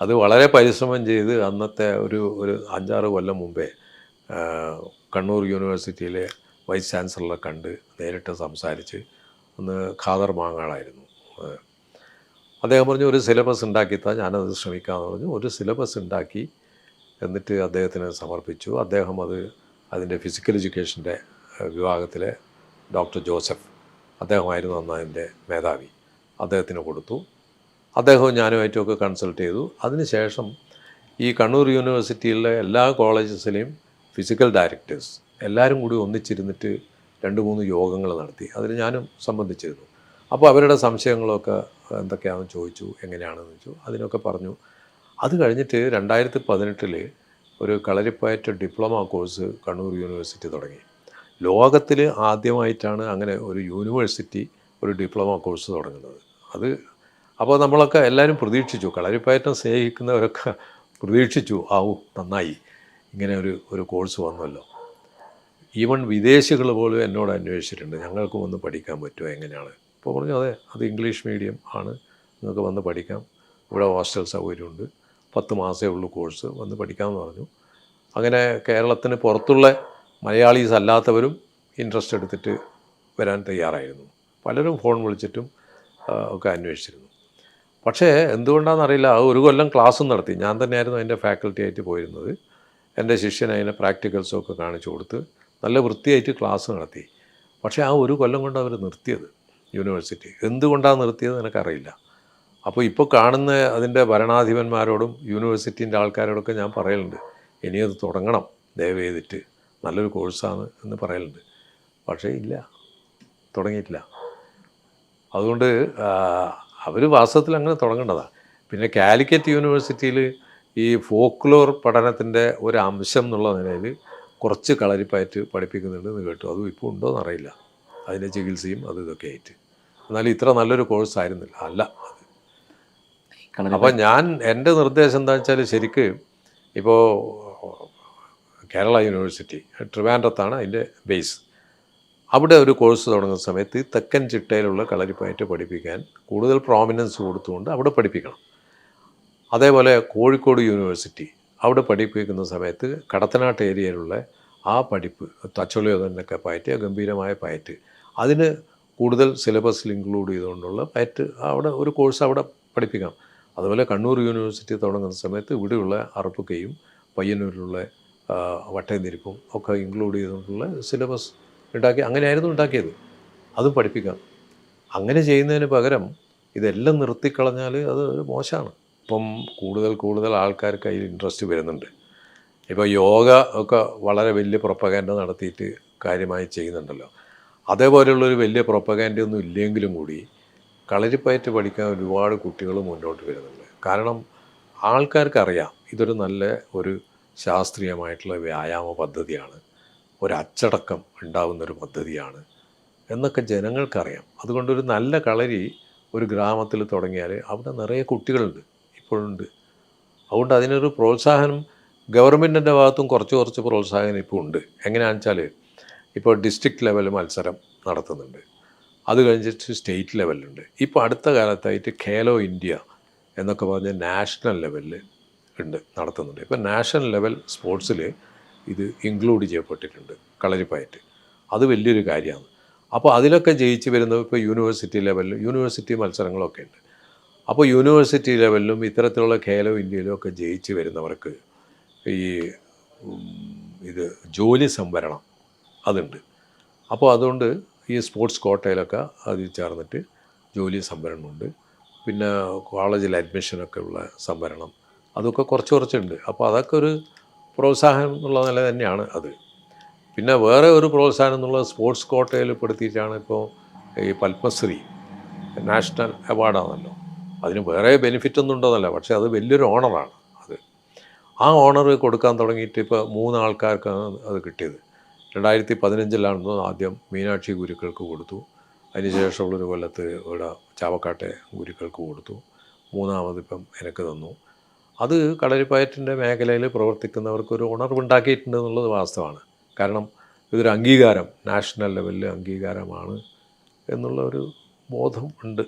അത് വളരെ പരിശ്രമം ചെയ്ത് അന്നത്തെ ഒരു ഒരു അഞ്ചാറ് കൊല്ലം മുമ്പേ കണ്ണൂർ യൂണിവേഴ്സിറ്റിയിലെ വൈസ് ചാൻസലറെ കണ്ട് നേരിട്ട് സംസാരിച്ച് ഒന്ന് ഖാദർ മാങ്ങാളായിരുന്നു. അദ്ദേഹം പറഞ്ഞു ഒരു സിലബസ് ഉണ്ടാക്കിത്താ ഞാനത് ശ്രമിക്കാമെന്ന് പറഞ്ഞു. ഒരു സിലബസ് ഉണ്ടാക്കി എന്നിട്ട് അദ്ദേഹത്തിന് സമർപ്പിച്ചു. അദ്ദേഹം അത് അതിന്റെ ഫിസിക്കൽ എഡ്യൂക്കേഷന്റെ വിഭാഗത്തിലെ ഡോക്ടർ ജോസഫ് അദ്ദേഹമായിരുന്നു അന്ന് അതിന്റെ മേധാവി. അദ്ദേഹത്തിന് കൊടുത്തു. അദ്ദേഹവും ഞാനുമായിട്ടൊക്കെ കൺസൾട്ട് ചെയ്തു. അതിനുശേഷം ഈ കണ്ണൂർ യൂണിവേഴ്സിറ്റിയിലെ എല്ലാ കോളേജസിലെയും ഫിസിക്കൽ ഡയറക്ടേഴ്സ് എല്ലാവരും കൂടി ഒന്നിച്ചിരുന്നിട്ട് രണ്ട് മൂന്ന് യോഗങ്ങൾ നടത്തി. അതിൽ ഞാനും സംബന്ധിച്ചിരുന്നു. അപ്പോൾ അവരുടെ സംശയങ്ങളൊക്കെ എന്തൊക്കെയാണെന്ന് ചോദിച്ചു എങ്ങനെയാണെന്ന് ചോദിച്ചു അതിനൊക്കെ പറഞ്ഞു. അത് കഴിഞ്ഞിട്ട് രണ്ടായിരത്തി പതിനെട്ടിൽ ഒരു Kalaripayattu diploma course Kannur university തുടങ്ങി. ലോകത്തിൽ ആദ്യമായിട്ടാണ് അങ്ങനെ ഒരു യൂണിവേഴ്സിറ്റി ഒരു ഡിപ്ലോമ കോഴ്സ് തുടങ്ങുന്നത്. അത് അപ്പോൾ നമ്മളൊക്കെ എല്ലാവരും പ്രതീക്ഷിച്ചു കളരിപ്പയറ്റം സ്നേഹിക്കുന്നവരൊക്കെ പ്രതീക്ഷിച്ചു ആവൂ നന്നായി ഇങ്ങനെ ഒരു ഒരു കോഴ്സ് വന്നല്ലോ. ഈവൺ വിദേശികൾ പോലും എന്നോട് അന്വേഷിച്ചിട്ടുണ്ട് ഞങ്ങൾക്ക് വന്ന് പഠിക്കാൻ പറ്റുമോ എങ്ങനെയാണ്? അപ്പോൾ പറഞ്ഞു അതെ അത് ഇംഗ്ലീഷ് മീഡിയം ആണ് നിങ്ങൾക്ക് വന്ന് പഠിക്കാം ഇവിടെ ഹോസ്റ്റൽ സൗകര്യമുണ്ട് പത്ത് മാസമേ ഉള്ളൂ കോഴ്സ് വന്ന് പഠിക്കാമെന്ന് പറഞ്ഞു. അങ്ങനെ കേരളത്തിന് പുറത്തുള്ള മലയാളീസ് അല്ലാത്തവരും ഇൻട്രസ്റ്റ് എടുത്തിട്ട് വരാൻ തയ്യാറായിരുന്നു. പലരും ഫോൺ വിളിച്ചിട്ടും ഒക്കെ അന്വേഷിച്ചിരുന്നു. പക്ഷേ എന്തുകൊണ്ടാണെന്നറിയില്ല അത് ഒരു കൊല്ലം ക്ലാസ്സും നടത്തി. ഞാൻ തന്നെയായിരുന്നു അതിന്റെ ഫാക്കൽറ്റി ആയിട്ട് പോയിരുന്നത്. എന്റെ ശിഷ്യൻ അതിനെ പ്രാക്ടിക്കൽസും ഒക്കെ കാണിച്ചു കൊടുത്ത് നല്ല വൃത്തിയായിട്ട് ക്ലാസ് നടത്തി. പക്ഷേ ആ ഒരു കൊല്ലം കൊണ്ട് അവർ നിർത്തിയത് യൂണിവേഴ്സിറ്റി. എന്തുകൊണ്ടാണ് നിർത്തിയത് എനിക്കറിയില്ല. അപ്പോൾ ഇപ്പോൾ കാണുന്ന അതിന്റെ ഭരണാധിപന്മാരോടും യൂണിവേഴ്സിറ്റീന്റെ ആൾക്കാരോടൊക്കെ ഞാൻ പറയലുണ്ട് ഇനി അത് തുടങ്ങണം ദയവ് ചെയ്തിട്ട്. നല്ലൊരു കോഴ്സാണ് എന്ന് പറയലുണ്ട്. പക്ഷേ ഇല്ല തുടങ്ങിയിട്ടില്ല. അതുകൊണ്ട് അവർ വാസ്തവത്തിൽ അങ്ങനെ തുടങ്ങേണ്ടതാണ് പിന്നെ കാലിക്കറ്റ് യൂണിവേഴ്സിറ്റിയിൽ ഈ ഫോക്ലോർ പഠനത്തിന്റെ ഒരു അംശം എന്നുള്ള നിലയിൽ കുറച്ച് കളരിപ്പായിട്ട് പഠിപ്പിക്കുന്നുണ്ടെന്ന് കേട്ടു. അതും ഇപ്പോൾ ഉണ്ടോയെന്ന് അറിയില്ല. അതിന്റെ ചികിത്സയും അതും ഇതൊക്കെ ആയിട്ട്. എന്നാലും ഇത്ര നല്ലൊരു കോഴ്സ് ആയിരുന്നില്ല. അല്ല അത്. അപ്പോൾ ഞാൻ എന്റെ നിർദ്ദേശം എന്താ വെച്ചാൽ ശരിക്ക് ഇപ്പോൾ കേരള യൂണിവേഴ്സിറ്റി ട്രിവാൻഡ്രത്താണ് അതിന്റെ ബേസ്. അവിടെ ഒരു കോഴ്സ് തുടങ്ങുന്ന സമയത്ത് തെക്കൻ ചിട്ടയിലുള്ള കളരിപ്പയറ്റ് പഠിപ്പിക്കാൻ കൂടുതൽ പ്രോമിനൻസ് കൊടുത്തുകൊണ്ട് അവിടെ പഠിപ്പിക്കണം. അതേപോലെ കോഴിക്കോട് യൂണിവേഴ്സിറ്റി അവിടെ പഠിപ്പിക്കുന്ന സമയത്ത് കടത്തനാട്ട് ഏരിയയിലുള്ള ആ പഠിപ്പ് തച്ചൊളിയോതനൊക്കെ പയറ്റ് ഗംഭീരമായ പയറ്റ് അതിന് കൂടുതൽ സിലബസിൽ ഇൻക്ലൂഡ് ചെയ്തുകൊണ്ടുള്ള പയറ്റ് അവിടെ ഒരു കോഴ്സ് അവിടെ പഠിപ്പിക്കാം അതുപോലെ കണ്ണൂർ യൂണിവേഴ്സിറ്റി തുടങ്ങുന്ന സമയത്ത് ഇവിടെയുള്ള അറപ്പുക്കയും പയ്യന്നൂരിലുള്ള വട്ടയന്തിരിപ്പും ഒക്കെ ഇൻക്ലൂഡ് ചെയ്തുകൊണ്ടുള്ള സിലബസ് ഉണ്ടാക്കി അങ്ങനെയായിരുന്നു ഉണ്ടാക്കിയത്. അത് പഠിപ്പിക്കാം. അങ്ങനെ ചെയ്യുന്നതിന് പകരം ഇതെല്ലാം നിർത്തിക്കളഞ്ഞാൽ അത് ഒരു മോശമാണ്. ഇപ്പം കൂടുതൽ കൂടുതൽ ആൾക്കാർക്ക് അതിൽ ഇൻട്രസ്റ്റ് വരുന്നുണ്ട്. ഇപ്പോൾ യോഗ ഒക്കെ വളരെ വലിയ പ്രൊപ്പഗാൻഡ നടത്തിയിട്ട് കാര്യമായി ചെയ്യുന്നുണ്ടല്ലോ. അതേപോലെയുള്ളൊരു വലിയ പ്രൊപ്പഗാൻഡ ഒന്നും ഇല്ലെങ്കിലും കൂടി കളരിപ്പയറ്റ് പഠിക്കാൻ ഒരുപാട് കുട്ടികൾ മുന്നോട്ട് വരുന്നുണ്ട്. കാരണം ആൾക്കാർക്കറിയാം ഇതൊരു നല്ല ഒരു ശാസ്ത്രീയമായിട്ടുള്ള വ്യായാമ പദ്ധതിയാണ്. ഒരു അച്ചടക്കം ഉണ്ടാകുന്നൊരു പദ്ധതിയാണ് എന്നൊക്കെ ജനങ്ങൾക്കറിയാം. അതുകൊണ്ടൊരു നല്ല കളരി ഒരു ഗ്രാമത്തിൽ തുടങ്ങിയാൽ അവിടെ നിറയെ കുട്ടികളുണ്ട് ഇപ്പോഴുണ്ട്. അതുകൊണ്ട് അതിനൊരു പ്രോത്സാഹനം ഗവൺമെന്റിന്റെ ഭാഗത്തും കുറച്ച് കുറച്ച് പ്രോത്സാഹനം ഇപ്പോൾ ഉണ്ട്. എങ്ങനെയാണെന്ന് വെച്ചാൽ ഇപ്പോൾ ഡിസ്ട്രിക്ട് ലെവൽ മത്സരം നടത്തുന്നുണ്ട്. അത് കഴിഞ്ഞിട്ട് സ്റ്റേറ്റ് ലെവലിലുണ്ട്. ഇപ്പോൾ അടുത്ത കാലത്തായിട്ട് ഖേലോ ഇന്ത്യ എന്നൊക്കെ പറഞ്ഞ് നാഷണൽ ലെവലിൽ ഉണ്ട് നടത്തുന്നുണ്ട്. ഇപ്പോൾ നാഷണൽ ലെവൽ സ്പോർട്സിൽ ഇത് ഇൻക്ലൂഡ് ചെയ്യപ്പെട്ടിട്ടുണ്ട് കളരിപ്പയറ്റ് അത് വലിയൊരു കാര്യമാണ്. അപ്പോൾ അതിലൊക്കെ ജയിച്ച് വരുന്നത് ഇപ്പോൾ യൂണിവേഴ്സിറ്റി ലെവലിൽ യൂണിവേഴ്സിറ്റി മത്സരങ്ങളൊക്കെ ഉണ്ട്. അപ്പോൾ യൂണിവേഴ്സിറ്റി ലെവലിലും ഇത്തരത്തിലുള്ള ഖേലോ ഇന്ത്യയിലും ഒക്കെ ജയിച്ച് വരുന്നവർക്ക് ഈ ഇത് ജോലി സംവരണം അതുണ്ട്. അപ്പോൾ അതുകൊണ്ട് ഈ സ്പോർട്സ് കോട്ടയിലൊക്കെ അതിൽ ചേർന്നിട്ട് ജോലി സംവരണമുണ്ട്. പിന്നെ കോളേജിൽ അഡ്മിഷനൊക്കെ ഉള്ള സംവരണം അതൊക്കെ കുറച്ച് കുറച്ചുണ്ട്. അപ്പോൾ അതൊക്കെ ഒരു പ്രോത്സാഹനം എന്നുള്ള നില തന്നെയാണ് അത്. പിന്നെ വേറെ ഒരു പ്രോത്സാഹനം എന്നുള്ളത് സ്പോർട്സ് കോട്ടയിൽ പെടുത്തിയിട്ടാണ് ഇപ്പോൾ ഈ പത്മശ്രീ നാഷണൽ അവാർഡാണല്ലോ. അതിന് വേറെ ബെനിഫിറ്റ് ഒന്നും ഉണ്ടോന്നല്ല പക്ഷേ അത് വലിയൊരു ഓണറാണ് അത്. ആ ഓണർ കൊടുക്കാൻ തുടങ്ങിയിട്ട് ഇപ്പോൾ മൂന്ന് ആൾക്കാർക്കാണ് അത് കിട്ടിയത്. രണ്ടായിരത്തി പതിനഞ്ചിലാണെന്ന് ആദ്യം മീനാക്ഷി ഗുരുക്കൾക്ക് കൊടുത്തു. അതിനുശേഷമുള്ളൊരു കൊല്ലത്ത് ഇവിടെ ചാവക്കാട്ടെ ഗുരുക്കൾക്ക് കൊടുത്തു. മൂന്നാമത് ഇപ്പം എനിക്ക് തന്നു. അത് കളരിപ്പയറ്റിന്റെ മേഖലയിൽ പ്രവർത്തിക്കുന്നവർക്ക് ഒരു ഉണർവുണ്ടാക്കിയിട്ടുണ്ട് എന്നുള്ളത് വാസ്തവമാണ്. കാരണം ഇതൊരു അംഗീകാരം നാഷണൽ ലെവലിൽ അംഗീകാരമാണ് എന്നുള്ള ഒരു ബോധം ഉണ്ട്.